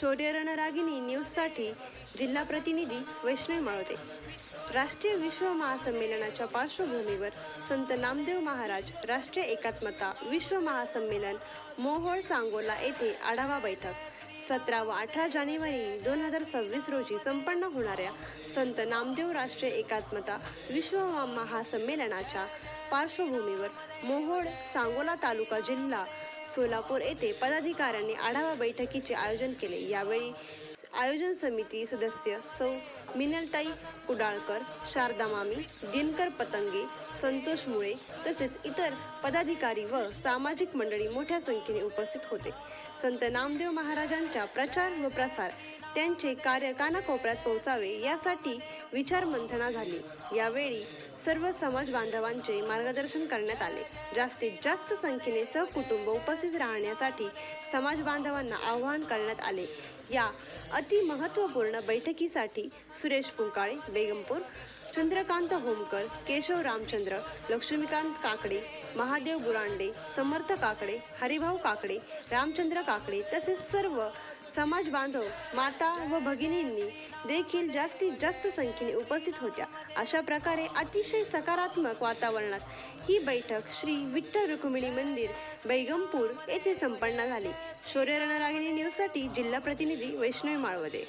शौर्य रणरागिनी न्यूजसाठी जिल्हा प्रतिनिधी वैष्णव माळोते राष्ट्रीय विश्व महासंमेलनाच्या पार्श्वभूमीवर संत नामदेव महाराज राष्ट्रीय एकात्मता विश्व महासंमेलन मोहोळ सांगोला येथे आढावा बैठक. सतरा व अठरा जानेवारी दोन हजार सव्वीस रोजी संपन्न होणाऱ्या संत नामदेव राष्ट्रीय एकात्मता विश्व महासंमेलनाच्या पार्श्वभूमीवर मोहोळ सांगोला तालुका जिल्हा सोलापूर येथे पदाधिकाऱ्यांनी आढावा बैठकीचे आयोजन केले. यावेळी आयोजन समिती सदस्य सौ मिनलताई कुडाळकर शारदा मामी दिनकर पतंगे संतोष मुळे तसेच इतर पदाधिकारी व सामाजिक मंडळी मोठ्या संख्येने उपस्थित होते. संत नामदेव महाराजांच्या प्रचार व प्रसार त्यांचे कार्य कानाकोपऱ्यात पोहोचावे यासाठी विचार मंथना झाली. यावेळी सर्व समाज बांधवांचे मार्गदर्शन करण्यात आले. जास्तीत जास्त संख्येने सहकुटुंब उपस्थित राहण्यासाठी समाज बांधवांना आवाहन करण्यात आले. या अतिमहत्त्वपूर्ण बैठकीसाठी सुरेश पुंकाळे बेगमपूर चंद्रकांत होमकर केशव रामचंद्र लक्ष्मीकांत काकडे महादेव बुरांडे समर्थ काकडे हरिभाऊ काकडे रामचंद्र काकडे तसेच सर्व समाज बांधव माता व भगिनींनी देखील जास्तीत जास्त संख्येने उपस्थित होत्या. अशा प्रकारे अतिशय सकारात्मक वातावरणात ही बैठक श्री विठ्ठल रुक्मिणी मंदिर बैगमपूर येथे संपन्न झाली. शौर्य रणरागिणी न्यूजसाठी जिल्हा प्रतिनिधी वैष्णवी माळवदे.